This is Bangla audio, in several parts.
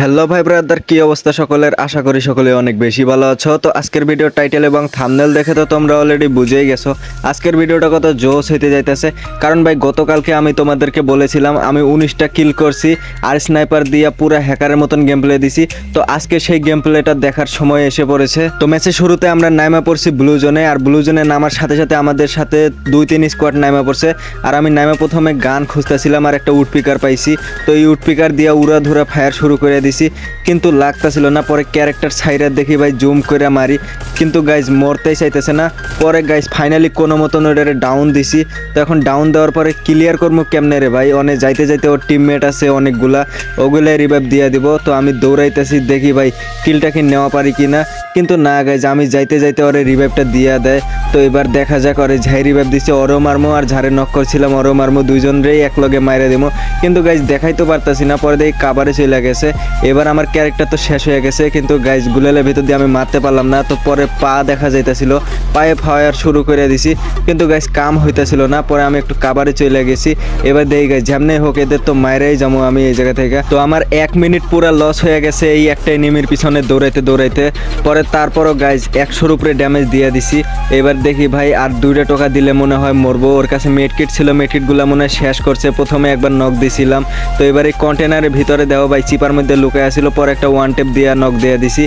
হ্যালো ভাই ব্রাদার, কি অবস্থা সকলের? আশা করি সকলে অনেক বেশি ভালো আছো। তো আজকের ভিডিও টাইটেল এবং থামনেল দেখে তো তোমরা অলরেডি বুঝেই গেছো। আজকের ভিডিওটা কত জোস হইতে যাইতেছে। কারণ ভাই, গতকালকে আমি তোমাদেরকে বলেছিলাম, আমি উনিশটা কিল করছি, আর স্নাইপার দিয়া পুরো হ্যাকারের মতন গেম প্লে দিছি। তো আজকে সেই গেম প্লেটা দেখার সময় এসে পড়েছে। তো ম্যাচের শুরুতে আমরা নাইমা পড়ছি ব্লু জোনে আর ব্লু জোনে নামার সাথে সাথে আমাদের সাথে দুই তিন স্কোয়াড নাইমা পড়ছে। আর আমি নাইমা প্রথমে গান খুঁজতেছিলাম, আর একটা উড পিকার পাইছি। তো এই উড পিকার দিয়া উড়া ধুরা ফায়ার শুরু করে দিছি, কিন্তু লাগতাছিল না। পরে ক্যারেক্টার সাইডে দেখি ভাই জুম করে মারি। কিন্তু গাইজ মরতেই চাইতেছে না। পরে গাইজ ফাইনালি কোনো মতন ওটারে ডাউন দিছি। তো এখন ডাউন দেওয়ার পরে ক্লিয়ার করব কেমনে রে ভাই? অনেক যাইতে যাইতে ওর টিমমেট আছে অনেকগুলা। ওগুলাই রিভাইভ দিয়ে দিব। তো আমি দৌড়াইতেছি, দেখি ভাই কিলটা কি নেওয়া পারি কি না কিন্তু না গাইজ আমি যাইতে যাইতে ওরে রিভাইভটা দিয়া দেয়। তো এবার দেখা যাক ওরে ঝাই রিভাইভ দিছে। ওরও মারমো আর ঝাড়ে নক করছিলাম, ওরও মারমো। দুইজনরেই এক লগে মাইরে দিব কিন্তু গাইজ দেখাই তো পারতাছি না। পরে দেখি কাবারে চলে গেছে। এবার আমার ক্যারেক্টার তো শেষ হয়ে গেছে, কিন্তু গাইজ গুলেলের ভিতর দিয়ে আমি মারতে পারলাম না, তো পরে পা দেখা যাইতেছিল, পায়ে ফায়ার শুরু করে দিছি, কিন্তু গাইজ কাম হইতেছিল না, পরে আমি একটু কাবারে চলে গেছি। এবার দেখি গাইজ যেমনি হোক এদের তো মাইরেই যাব আমি এই জায়গা থেকে। তো আমার এক মিনিট পুরো লস হয়ে গেছে এই একটা এনিমির পিছনে দৌড়াইতে দৌড়াইতে। পরে তারপরও গাইজ একশোর উপরে ড্যামেজ দিয়ে দিছি। এবার দেখি ভাই আর দুইটা টোকা দিলে মনে হয় মরবো। ওর কাছে মেডকিট ছিল মেডকিটগুলো মনে হয় শেষ করছে। প্রথমে একবার নক দিছিলাম। তো এবার এই কন্টেনারের ভিতরে দেওয়া ভাই, চিপার মধ্যে লুকায় আসছিল পরে একটা ওয়ান টেপ দিয়ে নক দিয়ে দিছি।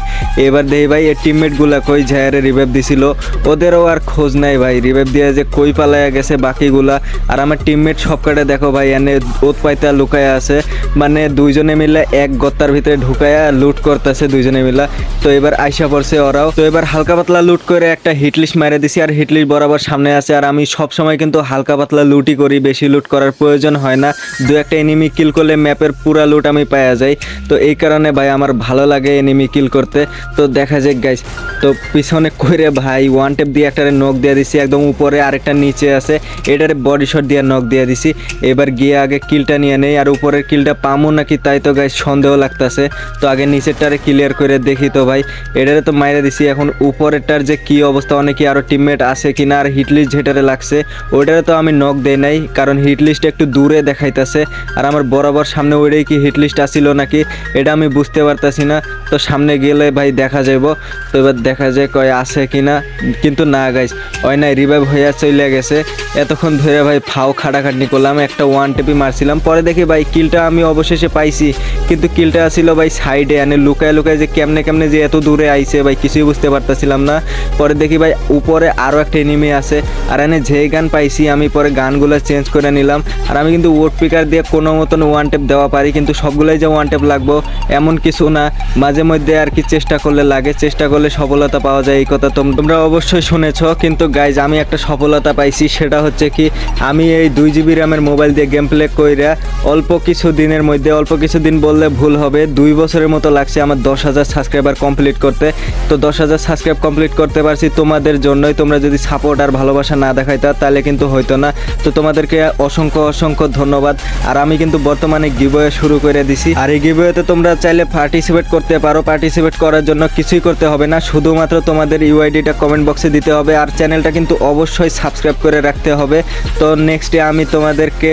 এবার দেখি ভাই এই টিমমেটগুলা কই ঝায়ারে রিভাইভ দিছিল। ওদেরও আর খোঁজ নাই ভাই রিভাইভ দিয়ে যে কই পালায়া গেছে বাকিগুলা। আর আমার টিমমেট সব কাটে দেখো ভাই, এনে ওত পাইতা লুকায়া আছে। মানে দুইজনে মিলে এক গত্তার ভিতরে ঢুকায়া লুট করতেছে দুইজনে মিলা। তো এবার আইসা পড়ছে ওরাও। তো এবার হালকা পাতলা লুট করে একটা হিটলিস্ট মেরে দিছি, আর হিটলিস্ট বরাবর সামনে আছে। আর আমি সব সময় কিন্তু হালকা পাতলা লুটই করি, বেশি লুট করার প্রয়োজন হয় না। দু একটা এনিমি কিল করলে ম্যাপের পুরা লুট আমি পাওয়া যাই। তো এই কারণে ভাই আমার ভালো লাগে এনিমি কিল করতে। তো দেখা যাক গাইস তো পিছনে কইরে ভাই ওয়ান টেপ দিয়ে একটা নখ দিয়ে দিছি, একদম উপরে আরেকটা নিচে আছে। এটারে বডি শট দিয়ে নখ দিয়ে দিছি। এবার গিয়ে আগে কিলটা নিয়ে নেই, আর উপরের কিলটা পামো নাকি তাই তো গাইস সন্দেহ লাগতাছে। তো আগে নিচেরটারে ক্লিয়ার করে দেখি তো ভাই। এটারে তো মাইরে দিছি, এখন উপরেরটার যে কি অবস্থা, অনেকে আরও টিমমেট আছে কিনা, আর হিটলিস্ট যেটারে লাগছে, ওইটারে তো আমি নখ দেই নাই, কারণ হিটলিস্ট একটু দূরে দেখাইতেছে। আর আমার বরাবর সামনে ওইটাই কি হিটলিস্ট আসিল নাকি? এটা আমি বুঝতে পারতাছি না। তো সামনে গেলে ভাই দেখা যাইব। তো এবার দেখা যায় কয় আছে কি না কিন্তু না গাইস ওই নাই রিভাইভ হইয়া চলে গেছে। এতক্ষণ ধরে ভাই ফাও খাটাখাটনি করলাম, একটা ওয়ান টেপি মারছিলাম। পরে দেখি ভাই কিলটা আমি অবশেষে পাইছি। কিন্তু কিলটা ছিল ভাই সাইডে এনে লুকায় লুকায় যে কেমনে কেমনে যে এত দূরে আইছে ভাই, কিছুই বুঝতে পারতেছিলাম না। পরে দেখি ভাই উপরে আরও একটা এনিমি আছে। আর এনে যে গান পাইছি, আমি পরে গানগুলো চেঞ্জ করে নিলাম। আর আমি কিন্তু ওয়ার্ড পিকার দিয়ে কোনো মতন ওয়ান টেপ দেওয়া পারি, কিন্তু সবগুলোই যে ওয়ান টেপ লাগবো এমন কিছু না। মাঝে মধ্যে আর কি চেষ্টা করলে লাগে, চেষ্টা করলে সফলতা পাওয়া যায় এই কথা তোম- তোমরা অবশ্যই শুনেছ। কিন্তু গাইজ আমি একটা সফলতা পাইছি, সেটা হচ্ছে কি, আমি এই দুই জিবি র্যামের মোবাইল দিয়ে গেম প্লে কইরা অল্প কিছু দিনের মধ্যে, অল্প কিছু দিন বললে ভুল হবে, দুই বছরের মতো লাগছে আমার দশ হাজার সাবস্ক্রাইবার কমপ্লিট করতে। তো দশ হাজার সাবস্ক্রাইব কমপ্লিট করতে পারছি তোমাদের জন্যই। তোমরা যদি সাপোর্ট আর ভালোবাসা না দেখাইতা তাহলে কিন্তু হইতো না। তো তোমাদেরকে অসংখ্য অসংখ্য ধন্যবাদ। আর আমি কিন্তু বর্তমানে গিবয়ে শুরু করে দিছি। আর এই গিবয়েতে তোমরা চাইলে পার্টিসিপেট করতে পারো। পার্টিসিপেট করার জন্য কিছুই করতে হবে না। শুধুমাত্র তোমাদের ইউআইডিটা কমেন্ট বক্সে দিতে হবে। আর চ্যানেলটা কিন্তু অবশ্যই সাবস্ক্রাইব করে রাখতে হবে। তো নেক্সটে আমি তোমাদেরকে,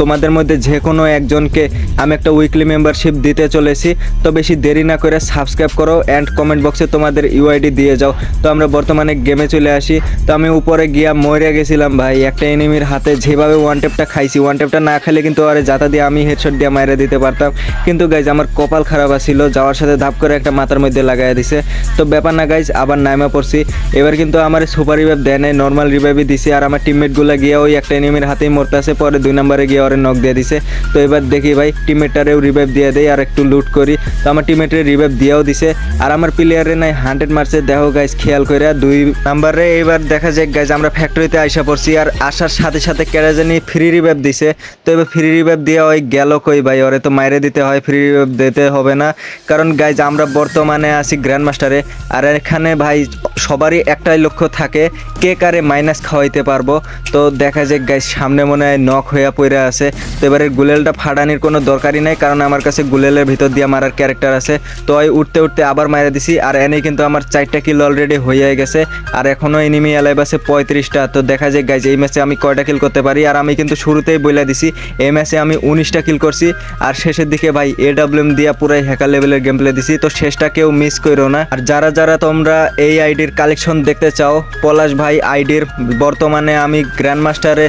তোমাদের মধ্যে যে কোনো একজনকে আমি একটা উইকলি মেম্বারশিপ দিতে চলেছি। তো বেশি দেরি না করে সাবস্ক্রাইব করো অ্যান্ড কমেন্ট বক্সে তোমাদের ইউআইডি দিয়ে যাও। তো আমরা বর্তমানে গেমে চলে আসি। তো আমি উপরে গিয়া মরে গেছিলাম ভাই। একটা এনিমির হাতে যেভাবে ওয়ান টেপটা খাইছি ওয়ান টেপটা না খেলে কিন্তু আরে যাতা দিয়ে আমি হেডশট দিয়ে মাইরে দিতে পারতাম। কিন্তু গাইজ আমার কপাল খারাপ আছিল, যাওয়ার সাথে ধাপ করে একটা মাথার মধ্যে লাগাই দিছে। তো ব্যাপার না গাইজ আবার নাইমা পড়ছি। এবার কিন্তু আমার সুপার রিভাইভ দেয় নাই নর্মাল রিভাইভই দিছে। আর আমার টিমমেটগুলো গিয়ে ওই একটা এনিমির হাতেই মরতে আছে পরে দুই নম্বরে গিয়ে ওরে নক দিয়ে দিছে। তো এবার দেখি ভাই টিমমেটটারেও রিভাইভ দিয়ে দেয় আর একটু লুট করি। তো আমার টিমমেটের রিভাইভ দিয়েও দিছে। আর আমার প্লেয়ারে নাই হান্ড্রেড মারছে দেখো গাইজ খেয়াল করে দুই নাম্বারে এবার দেখা যায় গাইজ আমরা ফ্যাক্টরিতে আইসা পড়ছি। আর আসার সাথে সাথে কেরা জানি ফ্রি রিভাইভ দিছে। তো এবার ফ্রি রিভাইভ দিয়ে ওই গেল কই ভাই, ওরে তো মাইরে দিতে হয় ফ্রি রিভাইভ দিতে হবে না। কারণ গাইজ আমরা বর্তমানে আছি গ্র্যান্ড মাস্টারে আর এখানে ভাই, সবারই একটাই লক্ষ্য থাকে, কে কারে মাইনাস খাওয়াইতে পারব। তো দেখা যায় গাইজ সামনে মনে হয় নখ হইয়া পড়ে আছে। তো এবারে গুলেলটা ফাটানির কোনো দরকারই নাই, কারণ আমার কাছে গুলেলের ভিতর দিয়ে মারার ক্যারেক্টার আছে। তো ওই উঠতে উঠতে আবার মারা দিছি, আর এনেই কিন্তু আমার চারটা কিল অলরেডি হয়ে গেছে। আর এখনও এনিমি অ্যালাইভ আছে পঁয়ত্রিশটা। তো দেখা যায় গাইজ এই ম্যাচে আমি কয়টা কিল করতে পারি। আর আমি কিন্তু শুরুতেই বলে দিছি, এই ম্যাচে আমি উনিশটা কিল করছি। আর শেষের দিকে ভাই এ ডাব্লিউএম দিয়া পুরাই হ্যাকার লেভেলের গেম প্লে দিছি, তো শেষটা কেউ মিস করো না। আর যারা যারা তোমরা এই আইডির কালেকশন দেখতে চাও, পলাশ ভাই আইডির বর্তমানে আমি গ্র্যান্ড মাস্টারে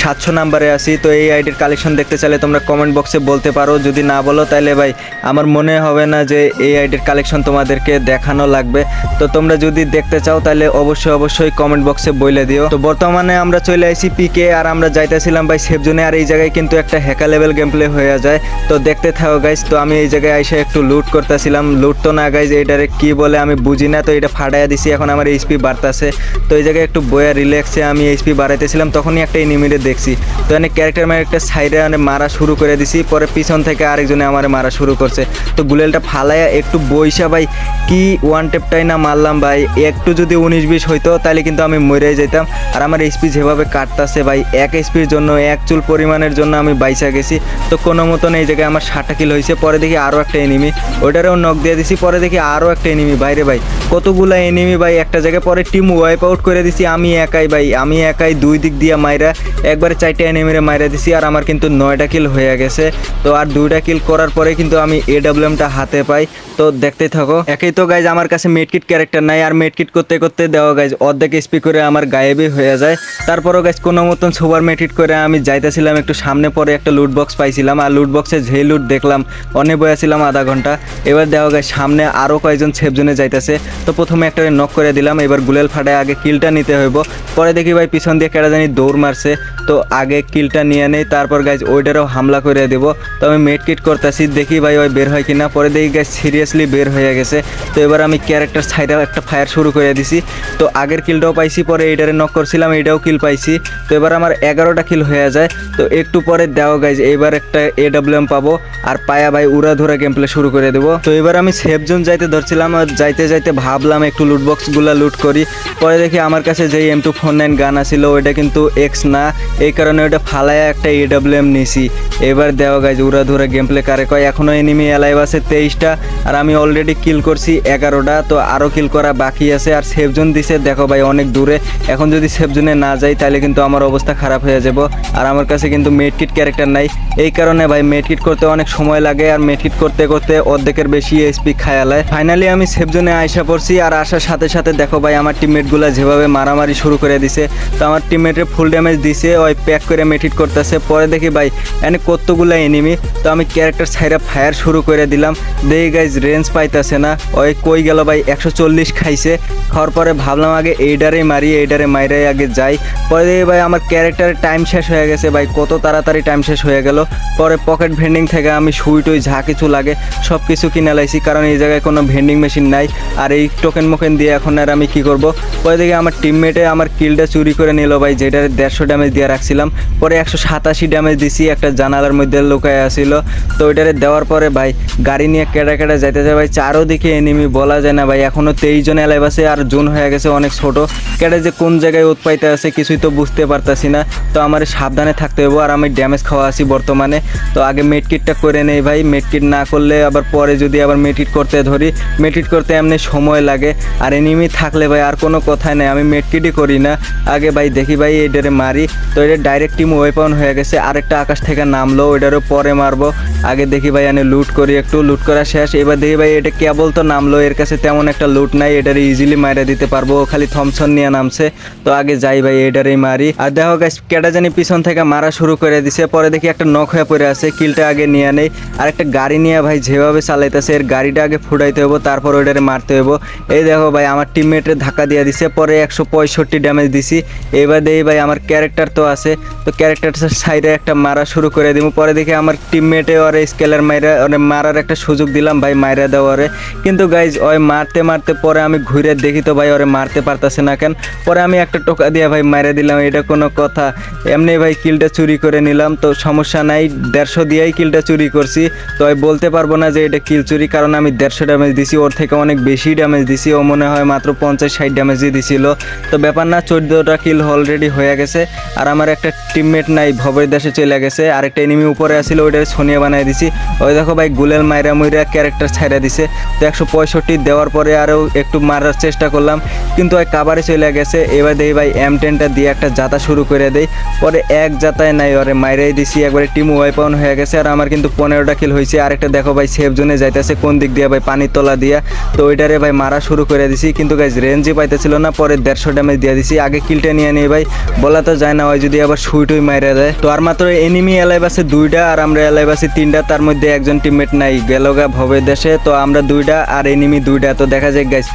সাতশো নাম্বারে আছি, তো এই আইডির কালেকশন দেখতে চাইলে তোমরা কমেন্ট বক্সে বলতে পারো। যদি না বলো তাহলে ভাই, আমার মনে হবে না যে এই আইডির কালেকশন তোমাদেরকে দেখানো লাগবে। তো তোমরা যদি দেখতে চাও তাহলে অবশ্যই অবশ্যই কমেন্ট বক্সে বলে দিও। তো বর্তমানে আমরা চলে আসি পিকে আর আমরা যাইতেছিলাম ভাই সেফ জোনে আর এই জায়গায় কিন্তু একটা হ্যাকা লেভেল গেম প্লে হয়ে যায়। তো দেখতে থাকো গাইজ তো আমি এই জায়গায় এসে একটু লুট করতেছিলাম। লুট তো না গাইজ এইটারে কি বলে আমি বুঝি না, তো এটা ফাটাইয়া দিছি, এখন আমার এইচপি বাড়তাছে। তো এই জায়গায় একটু বয়া রিল্যাক্সে আমি এইচপি বাড়াইতেছিলাম, তখনই একটা এনিমিটে দেখছি। তো এনে ক্যারেক্টার মানে একটা সাইডে মানে মারা শুরু করে দিছি, পরে পিছন থেকে আরেকজনে আমার মারা শুরু করছে। তো গুলেলটা ফালাইয়া একটু বইসা, ভাই, কি ওয়ান টেপটাই না মারলাম, ভাই? একটু যদি উনিশ বিশ হইতো তাহলে কিন্তু আমি মরে যেতাম আর আমার এইচপি যেভাবে কাটতাছে, ভাই, এক এইচপির জন্য, এক চুল পরিমাণের জন্য আমি বাইসা গেছি। তো কোনো মতন এই জায়গায় আমার ষাটটা কিল হয়েছে পরে দেখি আরও একটা এনিমি ওইটারেও নক দিয়ে দিছি, পরে দেখি আরও একটা এনিমি বাইরে ভাই, কতগুলা এনিমি ভাই, একটা জায়গায় পরে টিম ওয়াইপ আউট করে দিছি, আমি একাই ভাই, আমি একাই দুই দিক দিয়ে মাইরা, একবারে চারটে এনিমিরে মাইরা দিছি, আর আমার কিন্তু নয়টা কিল হয়ে গেছে। তো আর দুইটা কিল করার পরে কিন্তু আমি এ ডাব্লিউএমটা হাতে পাই। তো দেখতেই থাকো। একই তো গাইজ আমার কাছে মেডকিট ক্যারেক্টার নাই, আর মেডকিট করতে করতে দেওয়া গাইজ অর্ধেক স্পি করে আমার গায়েবই হয়ে যায়। তারপরও গাইজ কোনো মতন সুপার মেডকিট করে আমি যাইতেছিলাম, একটু সামনে পরে একটা লুট বক্স পাইছিলাম, আর লুট বক্সে যেই লুট দেখলাম, অনেক বয়েছিলাম আধা ঘণ্টা। এবার দেওয়া গেছে সামনে আরও কয়েকজন সেফজনে যাইতেছে। তো প্রথমে একটা নক করে দিলাম, এবার গুলেল ফাটায় আগে কিলটা নিতে হইব। পরে দেখি ভাই পিছন দিয়ে কেটা জানি দৌড় মারছে। তো আগে কিলটা নিয়ে নেই, তারপর গাইজ ওইটারও হামলা করে দেব। তো আমি মেডকিট করতেছি, দেখি ভাই ওই বের হয় কিনা। পরে দেখি গাইজ সিরিয়াসলি বের হয়ে গেছে। তো এবার আমি ক্যারেক্টার সাইডে একটা ফায়ার শুরু করে দিছি। তো আগের কিলটাও পাইছি, পরে এইটারে নক করছিলাম এটাও কিল পাইছি। তো এবার আমার এগারোটা কিল হয়ে যায়। তো একটু পরে দেওয়া গাইজ এবার একটা এ ডাব্লিউ এম পাবো। আর পায়া ভাই উড়া ধরে গেম প্লে শুরু করে দেবো। তো এবার আমি সেফ জোন যাইতে ধরছিলাম আর যাইতে যাইতে ভাবলাম একটু লুট বক্সগুলো লুট করি। পরে দেখি আমার কাছে যেই এম টু ফোর গান আছিল, ওইটা কিন্তু এক্স না। এই কারণে ওইটা ফালায়া একটা এ এম নিছি। এবার দেওয়া গাইজ উড়া ধরে গেম প্লে কারে কয়? এখনও এনিমি অ্যালাইভ আছে তেইশটা, আর আমি অলরেডি কিল করছি এগারোটা, তো আরও কিল করা বাকি আছে, আর সেফ জোন দিছে। দেখো ভাই, অনেক দূরে। এখন যদি সেফ জোনে না যাই, তাহলে কিন্তু আমার অবস্থা খারাপ হয়ে যাব। আর আমার কাছে কিন্তু মেডকিট ক্যারেক্টার নাই। এই কারণে ভাই মেডকিট করতে অনেক সময় লাগে, আর মেডকিট করতে করতে অর্ধেকের বেশি এসপি খায়ালায় ফাইনালি আমি সেফ জোনে আইসা পড়ছি, আর আসার সাথে সাথে দেখো ভাই, আমার টিমমেটগুলো যেভাবে মারামারি শুরু করে দিছে। তো আমার টিমমেটের ফুল ড্যামেজ দিছে, ওই প্যাক করে মেডিট করতেছে। পরে দেখি ভাই, এনে কতগুলো এনিমি তো আমি ক্যারেক্টার সাইডে ফায়ার শুরু করে দিলাম। দেখি গাইজ রেঞ্জ পাইতেছে না। ওই কই গেল ভাই, একশো চল্লিশ খাইছে। খাওয়ার পরে ভাবলাম আগে এইডারে মারি, এইডারে মাইরে আগে যাই। পরে দেখি ভাই, আমার ক্যারেক্টারের টাইম শেষ হয়ে গেছে ভাই, কত তাড়াতাড়ি টাইম শেষ হয়ে গেল। পরে পকেট ভেন্ডিং থেকে আমি সুই টুই যা কিছু লাগে সব কিছু কিনে লাইছি। কারণ এই জায়গায় কোনো ভেন্ডিং মেশিন নাই। আর এই টোকেন মোকেন দিয়ে এখন আর আমি কি করব? পরে দেখি আমার টিমমেটে আমার কিলটা চুরি করে নিল ভাই, যেটা দেড়শো ড্যামেজ দিয়ে রাখছিলাম। পরে একশো সাতাশি ড্যামেজ দিছি, একটা জানালার মধ্যে লুকায় আসিল তো ওইটারে দেওয়ার পরে ভাই, গাড়ি নিয়ে কেটা কেটে যাইতে যায় ভাই, চারোদিকে এনিমি বলা যায় না ভাই। এখনও তেইশ জন এলাইভ আছে আর জুন হয়ে গেছে অনেক ছোট। কেটে যে কোন জায়গায় উৎপাইতে আছে কিছুই তো বুঝতে পারতাছি না। তো আমার সাবধানে থাকতে হইব আর আমি ড্যামেজ খাওয়া আছি বর্তমানে। তো আগে মেডকিটটা করে নেই ভাই মেডকিট না করলে আবার পরে যদি আবার মেডকিট করতে ধরি মেডকিট করতে এমনি সময় লাগে। আর এনিমি থাকলে ভাই, আর কোনো কথাই নেই। আমি মেডকিটই করি না। আগে ভাই দেখি ভাই এটারে মারি। তো এটা ডাইরেক্ট টিম ওয়েপন হয়ে গেছে। আরেকটা আকাশ থেকে নামলো ওইটারও পরে মারবো। আগে দেখি ভাই, আমি লুট করি একটু লুট করা শেষ। এবার দেখি ভাই এটা কেবল তো নামলো, এর কাছে তেমন একটা লুট নাই এটারে ইজিলি মাইরা দিতে পারব। খালি থমসন নিয়ে নামছে। তো আগে যাই ভাই এটারেই মারি। আর দেখো গাছ কেটা জানি পিছন থেকে মারা শুরু করে দিছে। পরে দেখি একটা নখ হয়ে পড়ে আছে কিলটা আগে নিয়ে নেই। আর একটা গাড়ি নিয়ে ভাই, যেভাবে চালাইতেছে, এর গাড়িটা আগে ফুটাইতে হব তারপর ওইটারে মারতে হব এই দেখো ভাই, আমার টিমমেটের ধাক্কা দিয়ে দিছে। পরে একশো পঁয়ষট্টি দিছি। এবার দেখি ভাই, আমার ক্যারেক্টার তো আছে। তো ক্যারেক্টার সাইডে একটা মারা শুরু করে দিব পরে দেখি আমার টিমমেটে ওরে স্কেলার মাইরা ওরে মারার একটা সুযোগ দিলাম ভাই, মাইরা দেওয়ারে কিন্তু গাইজ ওই মারতে মারতে পরে আমি ঘুরে দেখি তো ভাই, ওরে মারতে পারতাছে না কেন? পরে আমি একটা টোকা দিয়ে ভাই, মাইরা দিলাম, এটা কোনো কথা। এমনি ভাই কিলটা চুরি করে নিলাম, তো সমস্যা নাই, দেড়শো দিয়েই কিলটা চুরি করছি। তো আমি বলতে পারব না যে এটা কিল চুরি, কারণ আমি দেড়শো ড্যামেজ দিছি, ওর থেকে অনেক বেশি ড্যামেজ দিছি। ও মনে হয় মাত্র পঞ্চাশ, ষাট ড্যামেজই দিছিল। তো ব্যাপার না চোদ্দোটা কিল অলরেডি হয়ে গেছে। আর আমার একটা টিমমেট নাই, ভবের দেশে চলে গেছে। আর একটা এনিমি উপরে আসছিল ওইটা সোনিয়া বানাই দিছি। ওই দেখো ভাই, গুলেল মাইরা মুইরা ক্যারেক্টার ছাইরা দিছে। তো একশো পঁয়ষট্টি দেওয়ার পরে আরও একটু মারার চেষ্টা করলাম। কিন্তু ওই কাবারে চলে গেছে। এবার দেখি ভাই এম টেনটা দিয়ে একটা যাতা শুরু করে দেই। পরে এক যাতায় নাই, ওরে মাইরাই দিছি। একবারে টিম ওয়াইপ অন হয়ে গেছে। আর আমার কিন্তু পনেরোটা কিল হয়েছে আরেকটা দেখো ভাই সেফ জোনে যাইতেছে, কোন দিক দিয়ে ভাই, পানির তলা দিয়া। তো ওইটারে ভাই, মারা শুরু করে দিছি। কিন্তু গাইজ রেঞ্জই পাইতেছিল না, পরে দেড়শো ড্যামেজ দিয়ে দিছি। আগে কিলটা নিয়ে নিয়ে ভাই। বলা তো যায় না ওই যদি আবার সুই টুই মাইরা দেয়। তো আর মাত্র এনিমি এলাইভ আছে দুইটা, আর আমরা এলাইভ আছি তিনটা, তার মধ্যে একজন টিমমেট নাই। গেলগা ভবে দেশে, তো আমরা দুইটা, আর এনিমি দুইটা। তো দেখা যায় গাইজ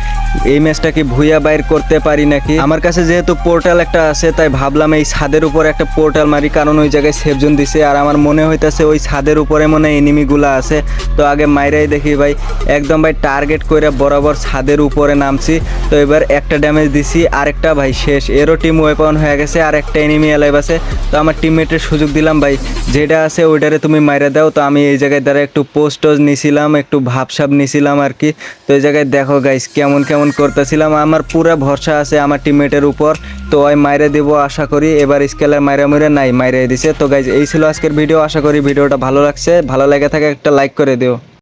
এই ম্যাচটা কি ভুইয়া বাইর করতে পারি নাকি? আমার কাছে যেহেতু পোর্টাল একটা আছে, তাই ভাবলাম এই ছাদের উপর একটা পোর্টাল মারি, কারণ ওই জায়গায় সেফ জোন দিছে। আর আমার মনে হইতাছে ওই ছাদের উপরে মনে এনিমিগুলো আছে। তো আগে মাইরাই দেখি ভাই, একদম ভাই টার্গেট করে বরাবর ছাদের উপরে নামছি। তো এবার একটা ড্যামেজ দিছি, আরেকটা ভাই শেষ। এরও টিম ওয়েপন হয়ে গেছে, আর একটা এনিমি অ্যালাইভ আছে। তো আমার টিমমেটের সুযোগ দিলাম ভাই। যেটা আছে ওইটারে তুমি মাইরা দাও। তো আমি এই জায়গায় দ্বারা একটু পোস্ট টোজ নিছিলাম, একটু ভাবসাব নিছিলাম আর কি। তো এই জায়গায় দেখো গাইস কেমন কেমন করতেছিলাম। আমার পুরা ভরসা আছে আমার টিমমেটের উপর। তো ওই মাইরে দিব আশা করি। এবার স্কেলের মাইরা মুইরা নাই মাইরে দিছে। তো গাইজ এই ছিল আজকের ভিডিও আশা করি ভিডিওটা ভালো লাগছে। ভালো লেগে থাকে একটা লাইক করে দিও।